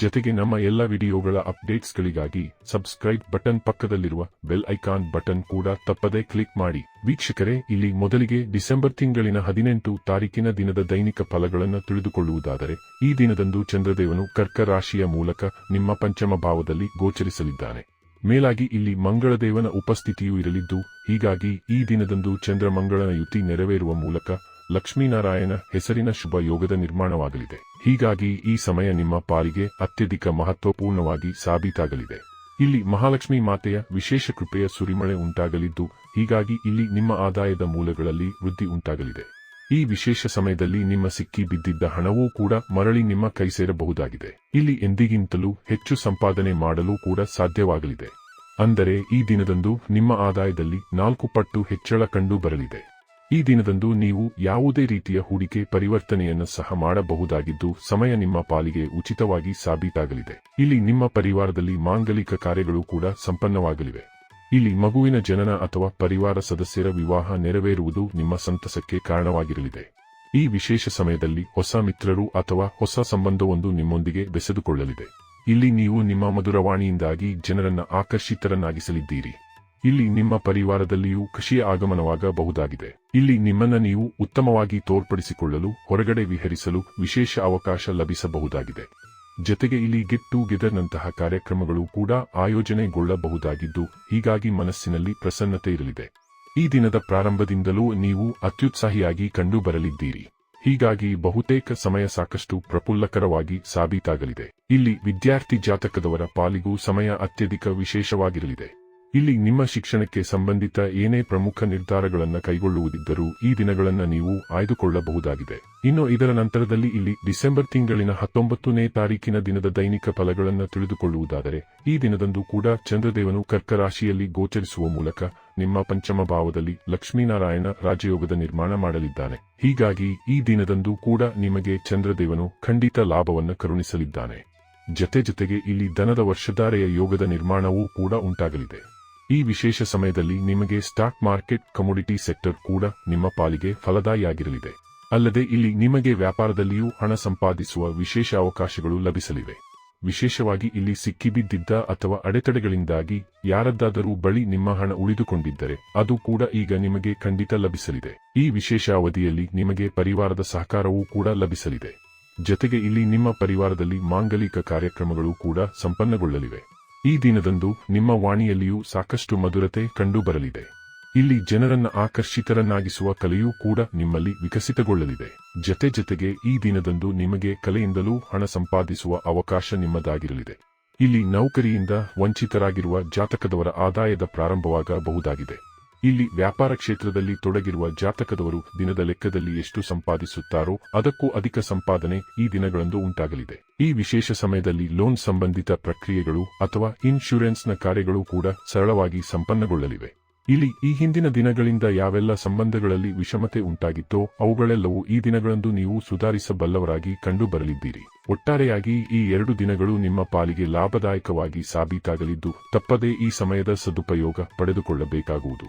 ಜೊತೆಗೆ ನಮ್ಮ ಎಲ್ಲ ವಿಡಿಯೋಗಳ ಅಪ್ಡೇಟ್ಸ್ಗಳಿಗಾಗಿ ಸಬ್ಸ್ಕ್ರೈಬ್ ಬಟನ್ ಪಕ್ಕದಲ್ಲಿರುವ ಬೆಲ್ ಐಕಾನ್ ಬಟನ್ ಕೂಡ ತಪ್ಪದೇ ಕ್ಲಿಕ್ ಮಾಡಿ. ವೀಕ್ಷಕರೇ, ಇಲ್ಲಿ ಮೊದಲಿಗೆ ಡಿಸೆಂಬರ್ ತಿಂಗಳಿನ ಹದಿನೆಂಟು ತಾರೀಕಿನ ದಿನದ ದೈನಿಕ ಫಲಗಳನ್ನು ತಿಳಿದುಕೊಳ್ಳುವುದಾದರೆ, ಈ ದಿನದಂದು ಚಂದ್ರದೇವನು ಕರ್ಕ ರಾಶಿಯ ಮೂಲಕ ನಿಮ್ಮ ಪಂಚಮ ಭಾವದಲ್ಲಿ ಗೋಚರಿಸಲಿದ್ದಾನೆ. ಮೇಲಾಗಿ ಇಲ್ಲಿ ಮಂಗಳದೇವನ ಉಪಸ್ಥಿತಿಯೂ ಇರಲಿದ್ದು, ಹೀಗಾಗಿ ಈ ದಿನದಂದು ಚಂದ್ರಮಂಗಳನ ಯುತಿ ನೆರವೇರುವ ಮೂಲಕ ಲಕ್ಷ್ಮೀನಾರಾಯಣ ಹೆಸರಿನ ಶುಭ ಯೋಗದ ನಿರ್ಮಾಣವಾಗಲಿದೆ. ಹೀಗಾಗಿ ಈ ಸಮಯ ನಿಮ್ಮ ಪಾಲಿಗೆ ಅತ್ಯಧಿಕ ಮಹತ್ವಪೂರ್ಣವಾಗಿ ಸಾಬೀತಾಗಲಿದೆ. ಇಲ್ಲಿ ಮಹಾಲಕ್ಷ್ಮಿ ಮಾತೆಯ ವಿಶೇಷ ಕೃಪೆಯ ಸುರಿಮಳೆ ಉಂಟಾಗಲಿದ್ದು, ಹೀಗಾಗಿ ಇಲ್ಲಿ ನಿಮ್ಮ ಆದಾಯದ ಮೂಲಗಳಲ್ಲಿ ವೃದ್ಧಿ ಉಂಟಾಗಲಿದೆ. ಈ ವಿಶೇಷ ಸಮಯದಲ್ಲಿ ನಿಮ್ಮ ಸಿಕ್ಕಿ ಬಿದ್ದಿದ್ದ ಹಣವೂ ಕೂಡ ಮರಳಿ ನಿಮ್ಮ ಕೈ ಸೇರಬಹುದಾಗಿದೆ. ಇಲ್ಲಿ ಎಂದಿಗಿಂತಲೂ ಹೆಚ್ಚು ಸಂಪಾದನೆ ಮಾಡಲು ಕೂಡ ಸಾಧ್ಯವಾಗಲಿದೆ. ಅಂದರೆ ಈ ದಿನದಂದು ನಿಮ್ಮ ಆದಾಯದಲ್ಲಿ ನಾಲ್ಕು ಪಟ್ಟು ಹೆಚ್ಚಳ ಕಂಡು ಬರಲಿದೆ. ಈ ದಿನದಂದು ನೀವು ಯಾವುದೇ ರೀತಿಯ ಹೂಡಿಕೆ ಪರಿವರ್ತನೆಯನ್ನು ಸಹ ಮಾಡಬಹುದಾಗಿದ್ದು, ಸಮಯ ನಿಮ್ಮ ಪಾಲಿಗೆ ಉಚಿತವಾಗಿ ಸಾಬೀತಾಗಲಿದೆ. ಇಲ್ಲಿ ನಿಮ್ಮ ಪರಿವಾರದಲ್ಲಿ ಮಾಂಗಲಿಕ ಕಾರ್ಯಗಳು ಕೂಡ ಸಂಪನ್ನವಾಗಲಿವೆ. ಇಲ್ಲಿ ಮಗುವಿನ ಜನನ ಅಥವಾ ಪರಿವಾರ ಸದಸ್ಯರ ವಿವಾಹ ನೆರವೇರುವುದು ನಿಮ್ಮ ಸಂತಸಕ್ಕೆ ಕಾರಣವಾಗಿರಲಿದೆ. ಈ ವಿಶೇಷ ಸಮಯದಲ್ಲಿ ಹೊಸ ಮಿತ್ರರು ಅಥವಾ ಹೊಸ ಸಂಬಂಧವೊಂದು ನಿಮ್ಮೊಂದಿಗೆ ಬೆಸೆದುಕೊಳ್ಳಲಿದೆ. ಇಲ್ಲಿ ನೀವು ನಿಮ್ಮ ಮಧುರವಾಣಿಯಿಂದಾಗಿ ಜನರನ್ನ ಆಕರ್ಷಿತರನ್ನಾಗಿಸಲಿದ್ದೀರಿ. ಇಲ್ಲಿ ನಿಮ್ಮ ಪರಿವಾರದಲ್ಲಿಯೂ ಕೃಷಿಯ ಆಗಮನವಾಗಬಹುದಾಗಿದೆ. ಇಲ್ಲಿ ನಿಮ್ಮನ್ನ ನೀವು ಉತ್ತಮವಾಗಿ ತೋರ್ಪಡಿಸಿಕೊಳ್ಳಲು, ಹೊರಗಡೆ ವಿಹರಿಸಲು ವಿಶೇಷ ಅವಕಾಶ ಲಭಿಸಬಹುದಾಗಿದೆ. ಜೊತೆಗೆ ಇಲ್ಲಿ ಗೆಟ್ ಟುಗೆದರ್ನಂತಹ ಕಾರ್ಯಕ್ರಮಗಳು ಕೂಡ ಆಯೋಜನೆಗೊಳ್ಳಬಹುದಾಗಿದ್ದು, ಹೀಗಾಗಿ ಮನಸ್ಸಿನಲ್ಲಿ ಪ್ರಸನ್ನತೆ ಇರಲಿದೆ. ಈ ದಿನದ ಪ್ರಾರಂಭದಿಂದಲೂ ನೀವು ಅತ್ಯುತ್ಸಾಹಿಯಾಗಿ ಕಂಡು ಬರಲಿದ್ದೀರಿ ಹೀಗಾಗಿ ಬಹುತೇಕ ಸಮಯ ಸಾಕಷ್ಟು ಪ್ರಫುಲ್ಲಕರವಾಗಿ ಸಾಬೀತಾಗಲಿದೆ. ಇಲ್ಲಿ ವಿದ್ಯಾರ್ಥಿ ಜಾತಕದವರ ಪಾಲಿಗೂ ಸಮಯ ಅತ್ಯಧಿಕ ವಿಶೇಷವಾಗಿರಲಿದೆ. ಇಲ್ಲಿ ನಿಮ್ಮ ಶಿಕ್ಷಣಕ್ಕೆ ಸಂಬಂಧಿತ ಏನೇ ಪ್ರಮುಖ ನಿರ್ಧಾರಗಳನ್ನು ಕೈಗೊಳ್ಳುವುದಿದ್ದರೂ ಈ ದಿನಗಳನ್ನು ನೀವು ಆಯ್ದುಕೊಳ್ಳಬಹುದಾಗಿದೆ. ಇನ್ನು ಇದರ ನಂತರದಲ್ಲಿ ಇಲ್ಲಿ ಡಿಸೆಂಬರ್ ತಿಂಗಳಿನ ಹತ್ತೊಂಬತ್ತನೇ ತಾರೀಕಿನ ದಿನದ ದೈನಿಕ ಫಲಗಳನ್ನು ತಿಳಿದುಕೊಳ್ಳುವುದಾದರೆ, ಈ ದಿನದಂದು ಕೂಡ ಚಂದ್ರದೇವನು ಕರ್ಕರಾಶಿಯಲ್ಲಿ ಗೋಚರಿಸುವ ಮೂಲಕ ನಿಮ್ಮ ಪಂಚಮ ಭಾವದಲ್ಲಿ ಲಕ್ಷ್ಮೀನಾರಾಯಣ ರಾಜಯೋಗದ ನಿರ್ಮಾಣ ಮಾಡಲಿದ್ದಾನೆ. ಹೀಗಾಗಿ ಈ ದಿನದಂದು ಕೂಡ ನಿಮಗೆ ಚಂದ್ರದೇವನು ಖಂಡಿತ ಲಾಭವನ್ನು ಕರುಣಿಸಲಿದ್ದಾನೆ. ಜತೆ ಜೊತೆಗೆ ಇಲ್ಲಿ ದನದ ವರ್ಷಧಾರೆಯ ಯೋಗದ ನಿರ್ಮಾಣವೂ ಕೂಡ ಉಂಟಾಗಲಿದೆ. ಈ ವಿಶೇಷ ಸಮಯದಲ್ಲಿ ನಿಮಗೆ ಸ್ಟಾಕ್ ಮಾರ್ಕೆಟ್ ಕಮೋಡಿಟಿ ಸೆಕ್ಟರ್ ಕೂಡ ನಿಮ್ಮ ಪಾಲಿಗೆ ಫಲದಾಯಿಯಾಗಿರಲಿದೆ. ಅಲ್ಲದೆ ಇಲ್ಲಿ ನಿಮಗೆ ವ್ಯಾಪಾರದಲ್ಲಿಯೂ ಹಣ ಸಂಪಾದಿಸುವ ವಿಶೇಷ ಅವಕಾಶಗಳು ಲಭಿಸಲಿವೆ. ವಿಶೇಷವಾಗಿ ಇಲ್ಲಿ ಸಿಕ್ಕಿಬಿದ್ದಿದ್ದ ಅಥವಾ ಅಡೆತಡೆಗಳಿಂದಾಗಿ ಯಾರದ್ದಾದರೂ ಬಳಿ ನಿಮ್ಮ ಹಣ ಉಳಿದುಕೊಂಡಿದ್ದರೆ ಅದು ಕೂಡ ಈಗ ನಿಮಗೆ ಖಂಡಿತ ಲಭಿಸಲಿದೆ. ಈ ವಿಶೇಷ ಅವಧಿಯಲ್ಲಿ ನಿಮಗೆ ಪರಿವಾರದ ಸಹಕಾರವೂ ಕೂಡ ಲಭಿಸಲಿದೆ. ಜೊತೆಗೆ ಇಲ್ಲಿ ನಿಮ್ಮ ಪರಿವಾರದಲ್ಲಿ ಮಾಂಗಲಿಕ ಕಾರ್ಯಕ್ರಮಗಳು ಕೂಡ ಸಂಪನ್ನಗೊಳ್ಳಲಿವೆ. ಈ ದಿನದಂದು ನಿಮ್ಮ ವಾಣಿಯಲ್ಲಿಯೂ ಸಾಕಷ್ಟು ಮಧುರತೆ ಕಂಡುಬರಲಿದೆ. ಇಲ್ಲಿ ಜನರನ್ನ ಆಕರ್ಷಿತರನ್ನಾಗಿಸುವ ಕಲೆಯೂ ಕೂಡ ನಿಮ್ಮಲ್ಲಿ ವಿಕಸಿತಗೊಳ್ಳಲಿದೆ. ಜತೆ ಜತೆಗೆ ಈ ದಿನದಂದು ನಿಮಗೆ ಕಲೆಯಿಂದಲೂ ಹಣ ಸಂಪಾದಿಸುವ ಅವಕಾಶ ನಿಮ್ಮದಾಗಿರಲಿದೆ. ಇಲ್ಲಿ ನೌಕರಿಯಿಂದ ವಂಚಿತರಾಗಿರುವ ಜಾತಕದವರ ಆದಾಯದ ಪ್ರಾರಂಭವಾಗಬಹುದಾಗಿದೆ. ಇಲ್ಲಿ ವ್ಯಾಪಾರ ಕ್ಷೇತ್ರದಲ್ಲಿ ತೊಡಗಿರುವ ಜಾತಕದವರು ದಿನದ ಲೆಕ್ಕದಲ್ಲಿ ಎಷ್ಟು ಸಂಪಾದಿಸುತ್ತಾರೋ ಅದಕ್ಕೂ ಅಧಿಕ ಸಂಪಾದನೆ ಈ ದಿನಗಳಂದು ಉಂಟಾಗಲಿದೆ. ಈ ವಿಶೇಷ ಸಮಯದಲ್ಲಿ ಲೋನ್ ಸಂಬಂಧಿತ ಪ್ರಕ್ರಿಯೆಗಳು ಅಥವಾ ಇನ್ಶೂರೆನ್ಸ್ನ ಕಾರ್ಯಗಳು ಕೂಡ ಸರಳವಾಗಿ ಸಂಪನ್ನಗೊಳ್ಳಲಿವೆ. ಇಲ್ಲಿ ಈ ಹಿಂದಿನ ದಿನಗಳಿಂದ ಯಾವೆಲ್ಲ ಸಂಬಂಧಗಳಲ್ಲಿ ವಿಷಮತೆ ಉಂಟಾಗಿತ್ತೋ ಅವುಗಳೆಲ್ಲವೂ ಈ ದಿನಗಳಂದು ನೀವು ಸುಧಾರಿಸಬಲ್ಲವರಾಗಿ ಕಂಡುಬರಲಿದ್ದೀರಿ. ಒಟ್ಟಾರೆಯಾಗಿ ಈ ಎರಡು ದಿನಗಳು ನಿಮ್ಮ ಪಾಲಿಗೆ ಲಾಭದಾಯಕವಾಗಿ ಸಾಬೀತಾಗಲಿದ್ದು ತಪ್ಪದೇ ಈ ಸಮಯದ ಸದುಪಯೋಗ ಪಡೆದುಕೊಳ್ಳಬೇಕಾಗುವುದು.